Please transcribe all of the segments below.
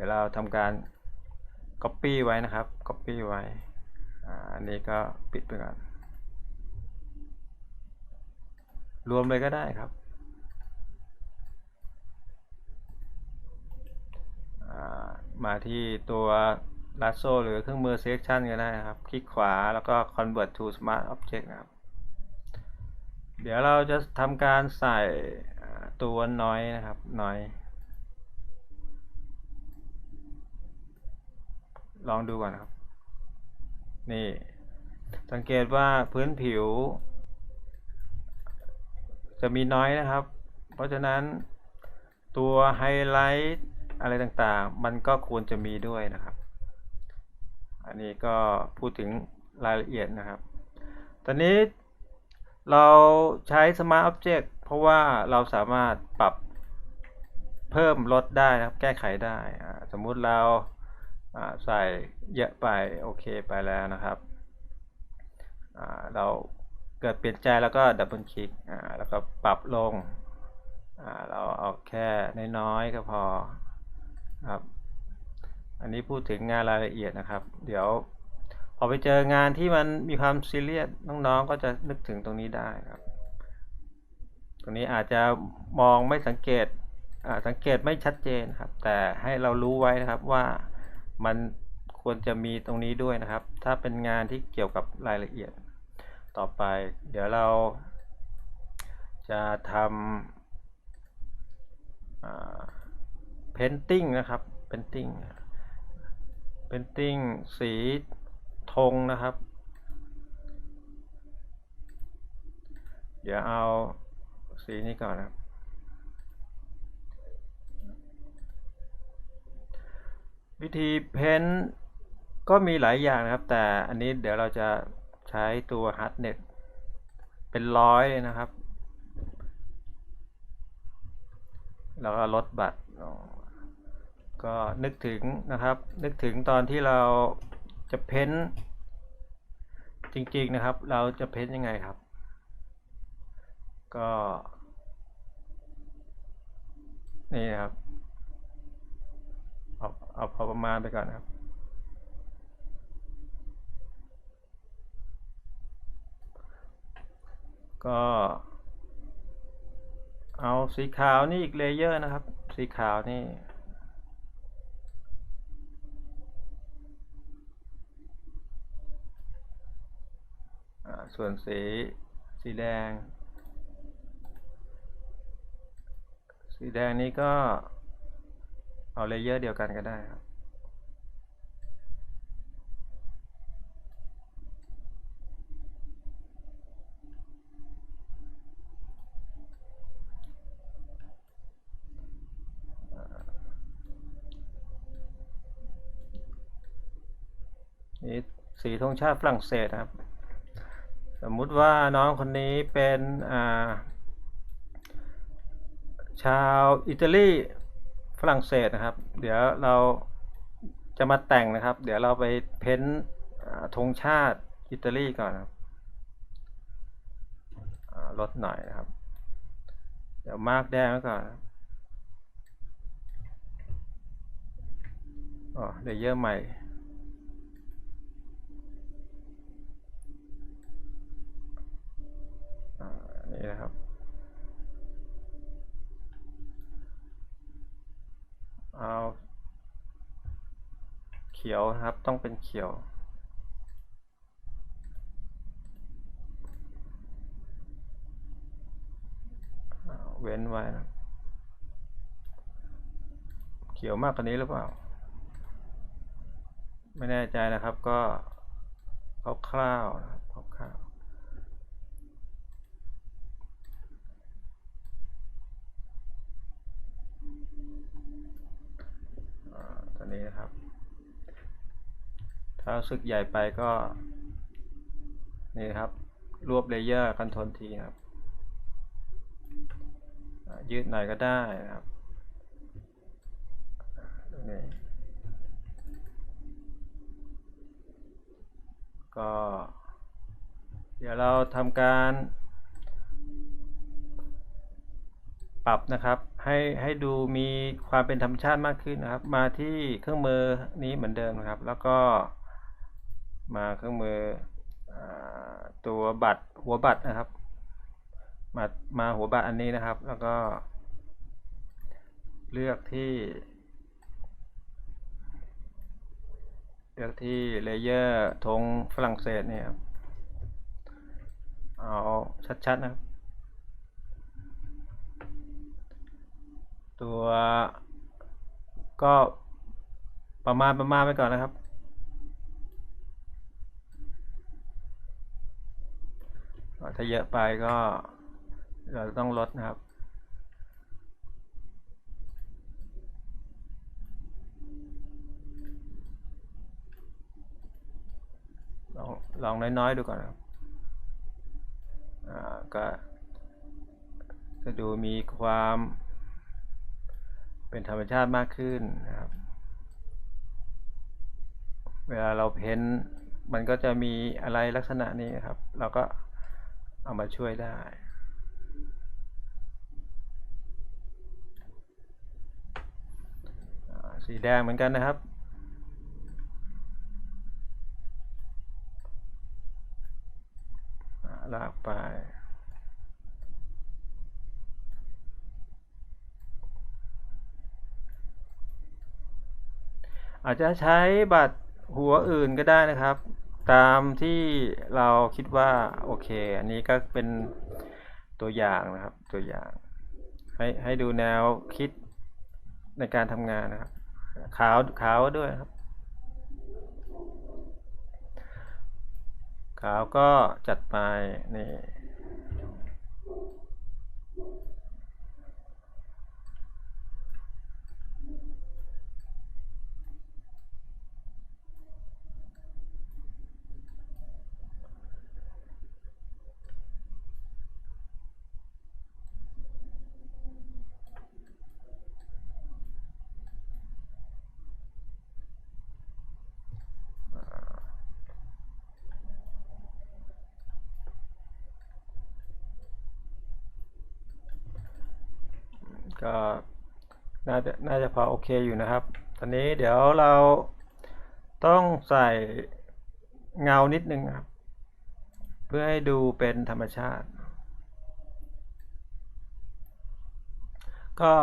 ดี๋ยวเราทำการ Copy ไว้นะครับ Copy ไว้อันนี้ก็ปิดไปก่อน รวมเลยก็ได้ครับมาที่ตัว Lasso หรือเครื่องมือ Selection ก็ได้นะครับ คลิกขวาแล้วก็ Convert to Smart Object นะครับ เดี๋ยวเราจะทำการใส่ตัว Noise นะครับ Noise ลองดูก่อนครับ นี่ สังเกตว่าพื้นผิว จะมีน้อยนะครับ เพราะฉะนั้นตัวไฮไลท์อะไรต่างๆ มันก็ควรจะมีด้วยนะครับ อันนี้ก็พูดถึงรายละเอียดนะครับ ตอนนี้เราใช้ Smart Object เพราะว่าเราสามารถปรับเพิ่มลดได้นะครับ แก้ไขได้ สมมุติเรา ใส่เยอะไปโอเคไปแล้วนะครับเราเกิดเปลี่ยนใจแล้วก็ดับเบิลคลิกแล้วก็ปรับลงเราเอาแค่น้อยๆก็พอครับอันนี้พูดถึงงานรายละเอียดนะครับ เดี๋ยวพอไปเจองานที่มันมีความซีเรียสน้องๆก็จะนึกถึงตรงนี้ได้ครับ ตรงนี้อาจจะมองไม่สังเกตสังเกตไม่ชัดเจนครับ แต่ให้เรารู้ไว้นะครับว่า มันควรจะมีตรงนี้ด้วยนะครับ ถ้าเป็นงานที่เกี่ยวกับรายละเอียด ต่อไป เดี๋ยวเรา จะทำ painting นะครับ painting painting สีธงนะครับ เดี๋ยวเอาสีนี้ก่อนนะครับ วิธีเพ้นท์ก็มีหลายอย่างนะครับ แต่อันนี้เดี๋ยวเราจะใช้ตัว hardnet เป็นร้อยเลยนะครับ แล้วก็ลดบัตร ก็นึกถึงนะครับ นึกถึงตอนที่เราจะเพ้นท์จริงๆนะครับ เราจะเพ้นท์ยังไงครับ ก็ นี่นะครับ เอาพอประมาณไปก่อนนะครับ ก็ เอาสีขาวนี่อีกเลเยอร์นะครับ สีขาวนี่ส่วนสีสีแดง สีแดงนี้ก็ เอาเลเยอร์เดียวกันก็ได้ครับนี่สีธงชาติฝรั่งเศสครับ สมมุติว่าน้องคนนี้เป็นอ่าชาวอิตาลี ฝรั่งเศสนะครับ เดี๋ยวเราจะมาแต่งนะครับ เดี๋ยวเราไปเพ้นธงชาติอิตาลีก่อนนะครับลดหน่อยนะครับ เดี๋ยวมาร์กแดงไว้ก่อนนะครับอ๋อเลเยอร์ใหม่นี่นะครับ เอาเขียวนะครับต้องเป็นเขียว เว้นไว้นะ เขียวมากกว่านี้หรือเปล่า ไม่แน่ใจนะครับก็คร่าวๆนะครับคร่าวๆ อ่าตัวนี้นะครับ ถ้ารู้สึกใหญ่ไปก็ นี่ครับ รวบเลเยอร์คอนโทรลทีนะครับ ยืดหน่อยก็ได้นะครับนี้ก็ เดี๋ยวเราทำการปรับนะครับให้ให้ดูมีความเป็นธรรมชาติมากขึ้นนะครับ มาที่เครื่องมือนี้เหมือนเดิมนะครับ แล้วก็ มาเครื่องมืออตัวบัตรหัวบัตรนะครับ มามาหัวบัตรอันนี้นะครับ แล้วก็ เลือกที่ เลือกที่เลเยอร์ธงฝรั่งเศสเนี่ยครับเอาชัดๆนะครับตัวก็ประมาณประมาณไปก่อนนะครับ ถ้าเยอะไปก็เราต้องลดนะครับ ลองลองน้อยๆดูก่อนครับอ่าก็จะดูมีความเป็นธรรมชาติมากขึ้นนะครับ เวลาเราเพ้นมันก็จะมีอะไรลักษณะนี้ครับ เราก็ เอามาช่วยได้ สีแดงเหมือนกันนะครับอ่าลากไปอาจจะใช้บัตรหัวอื่นก็ได้นะครับ ตามที่เราคิดว่าโอเค อันนี้ก็เป็นตัวอย่างนะครับตัวอย่าง ให้ให้ดูแนวคิดในการทำงานนะครับขาวขาวด้วยครับขาวก็จัดไปนี่ ก็น่าจะน่าจะพอโอเคอยู่นะครับ ตอนนี้เดี๋ยวเราต้องใส่เงานิดนึงครับ เพื่อให้ดูเป็นธรรมชาติ ก็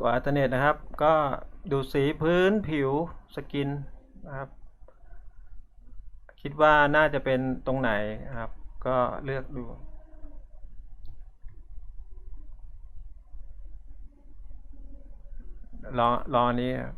กว่าอัลเทอร์เนทนะครับ ก็ดูสีพื้นผิวสกินนะครับ คิดว่าน่าจะเป็นตรงไหนนะครับ ก็เลือกดู รอรออันนี้ครับ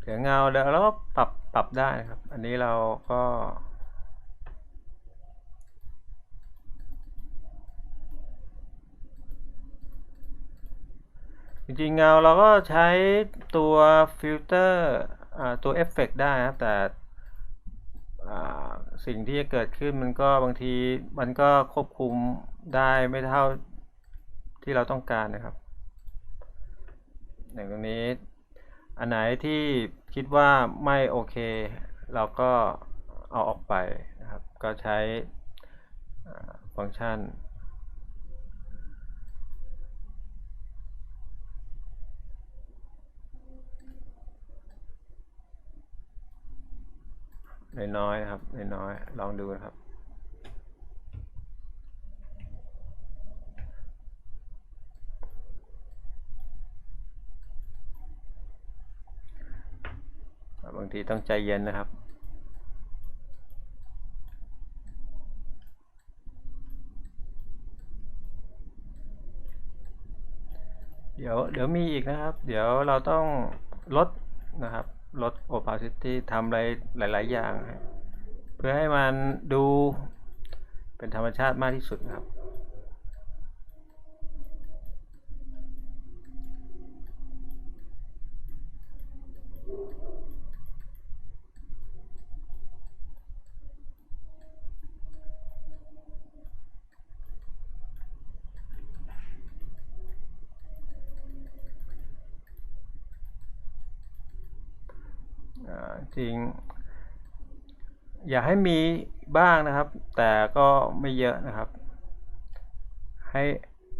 เหลือเงาแล้วเราก็ปรับปรับได้ครับ อันนี้เราก็ จริงๆเงาเราก็ใช้ตัวฟิลเตอร์ตัวเอฟเฟกได้นะครับ แต่ สิ่งที่จะเกิดขึ้นมันก็บางทีมันก็ควบคุมได้ไม่เท่าที่เราต้องการนะครับอย่างตรงนี้ อันไหนที่คิดว่าไม่โอเค เราก็เอาออกไปนะครับ ก็ใช้ฟังก์ชัน น้อยๆนะครับน้อยๆลองดูนะครับ บางทีต้องใจเย็นนะครับเดี๋ยวเดี๋ยวมีอีกนะครับ เดี๋ยวเราต้องลดนะครับ ลด opacity ทำอะไรหลาย ๆ อย่าง เพื่อให้มันดูเป็นธรรมชาติมากที่สุดครับ อ่า จริง อย่าให้มีบ้างนะครับ แต่ก็ไม่เยอะนะครับ ให้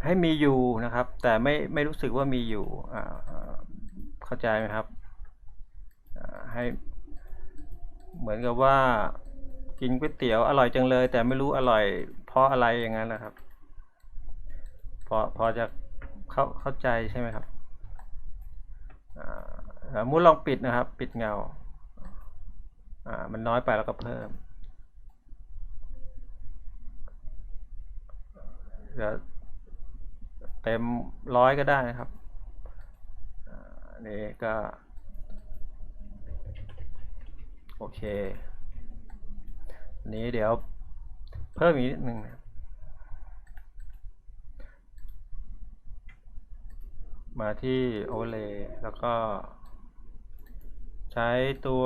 ให้มีอยู่นะครับ แต่ไม่ไม่รู้สึกว่ามีอยู่เข้าใจไหมครับให้เหมือนกับว่ากินก๋วยเตี๋ยวอร่อยจังเลย แต่ไม่รู้อร่อย เพราะอะไรอย่างนั้นนะครับ พอพอจะเข้าเข้าใจใช่ไหมครับอ่ามุดลองปิดนะครับ ปิดเงา อ่ามันน้อยไปแล้วก็เพิ่มเดี๋ยวเต็มร้อยก็ได้นะครับอันนี้ก็ โอเค นี้เดี๋ยวเพิ่มอีกนิดหนึ่งนะมาที่ overlay แล้วก็ใช้ตัว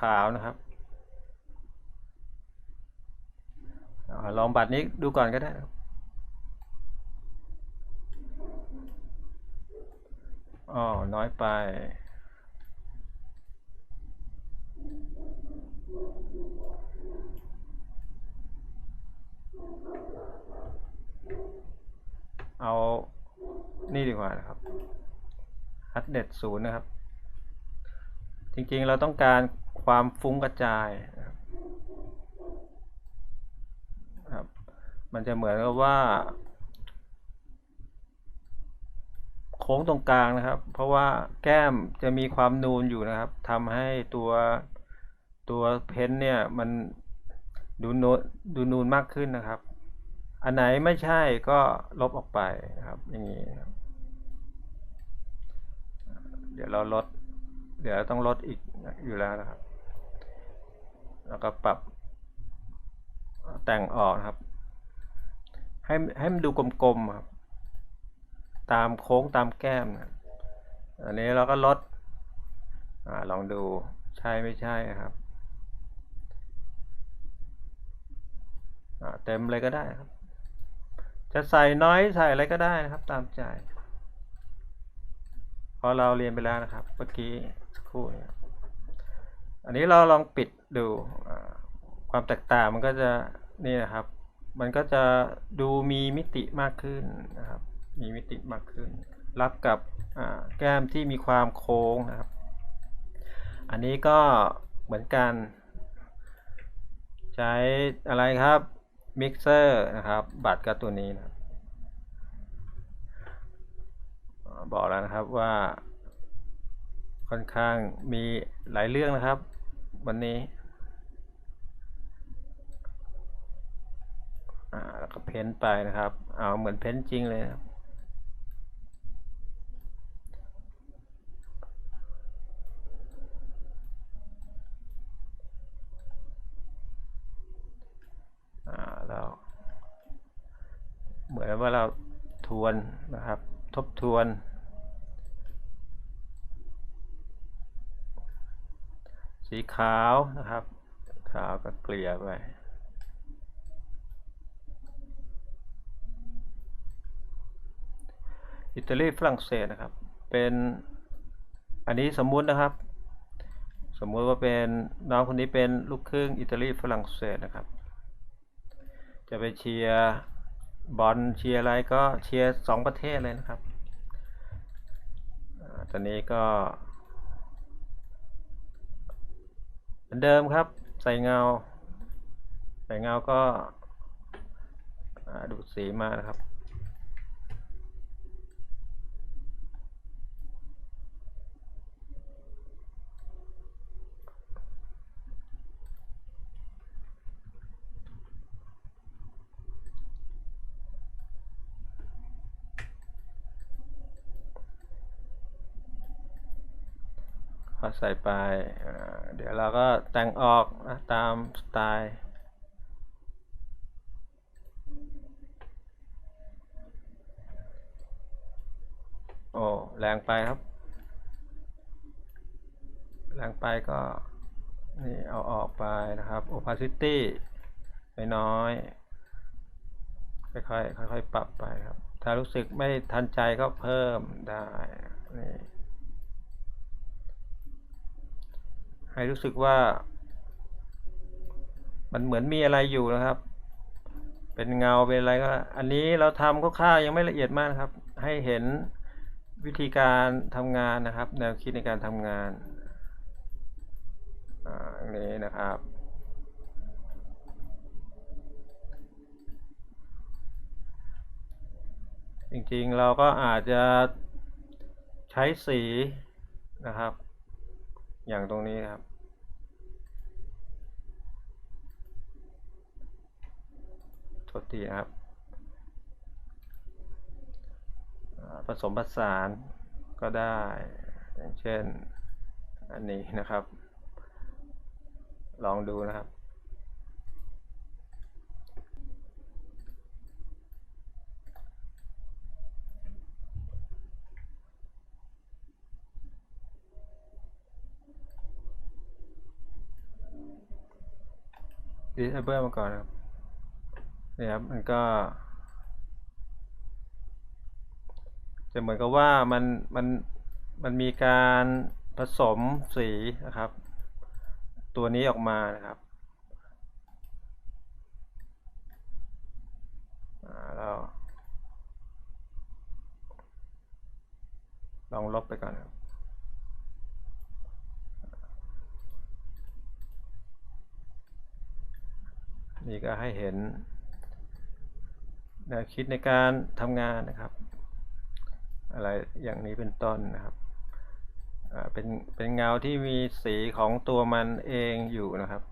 ขาวนะครับอลองบัตรนี้ดูก่อนก็ได้ อ๋อ น้อยไป เอา นี่ดีกว่านะครับฮัดเด็ดศูนย์นะครับ จริงๆ เราต้องการความฟุ้งกระจายครับ มันจะเหมือนกับว่า โค้งตรงกลางนะครับ เพราะว่าแก้มจะมีความนูนอยู่นะครับทำให้ตัวตัวเพ้นท์เนี่ยมันดูนูนดูนูนมากขึ้นนะครับ อันไหนไม่ใช่ก็ลบออกไปนะครับ อย่างนี้นะครับเดี๋ยวเราลด เดี๋ยวต้องลดอีกอยู่แล้วนะครับ แล้วก็ปรับแต่งออกนะครับ ให้ให้มันดูกลมๆครับ ตามโค้งตามแก้มนะอันนี้เราก็ลดอลองดูใช่ไม่ใช่ครับเต็มเลยก็ได้ครับ จะใส่น้อยใส่อะไรก็ได้นะครับ ตามใจพราะเราเรียนไปแล้วนะครับเมื่อกี้ ครู่นี้อันนี้เราลองปิดดูความแตกต่างมันก็จะนี่นะครับ มันก็จะดูมีมิติมากขึ้นนะครับ มีมิติมากขึ้น รับกับแก้มที่มีความโค้งนะครับ อันนี้ก็เหมือนกัน ใช้อะไรครับมิกเซอร์นะครับ บัตรกับตัวนี้นะบอกแล้วนะครับว่า ค่อนข้างมีหลายเรื่องนะครับ วันนี้แล้วก็เพ้นไปนะครับ เอาเหมือนเพ้นจริงเลยครับเราเหมือนว่าเราทวนนะครับ ทบทวน สีขาวนะครับ ขาวก็เกลี่ยไปอิตาลีฝรั่งเศสนะครับ เป็นอันนี้สมมุตินะครับ สมมุติว่าเป็นน้องคนนี้เป็นลูกครึ่งอิตาลีฝรั่งเศสนะครับ จะไปเชียร์บอลเชียร์อะไรก็เชียร์สองประเทศเลยนะครับตอนนี้ก็ เหมือนเดิมครับ ใส่เงา ใส่เงาก็ดูดสีมานะครับ ใส่ไป เดี๋ยวเราก็แต่งออกตามสไตล์โอ้แรงไปครับ แรงไปก็นี่เอาออกไปนะครับ opacity น้อยๆค่อยๆค่อยๆปรับไปครับ ถ้ารู้สึกไม่ทันใจก็เพิ่มได้นี่ ให้รู้สึกว่า มันเหมือนมีอะไรอยู่นะครับ เป็นเงาเป็นอะไรก็ อันนี้เราทำคร่าวๆยังไม่ละเอียดมากนะครับ ให้เห็นวิธีการทำงานนะครับ แนวคิดในการทำงานอ่าอย่างนี้นะครับจริงๆเราก็อาจจะใช้สีนะครับ อย่างตรงนี้นะครับ โทษทีนะครับ ผสมผสานก็ได้ อย่างเช่น อันนี้นะครับ ลองดูนะครับ disable มาก่อนครับ นี่ครับมันก็จะเหมือนกับว่ามันมันมันมีการผสมสีนะครับ ตัวนี้ออกมานะครับอ่าเราลองลบไปก่อนครับนี่ก็ให้เห็น แนวคิดในการทำงานนะครับ อะไรอย่างนี้เป็นต้นนะครับเป็นเป็นเงาที่มีสีของตัวมันเองอยู่นะครับ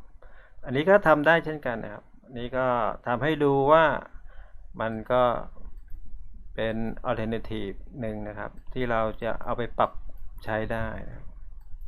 อันนี้ก็ทำได้เช่นกันนะครับอันนี้ก็ทำให้ดูว่ามันก็เป็น alternative หนึ่งนะครับ ที่เราจะเอาไปปรับใช้ได้นะครับ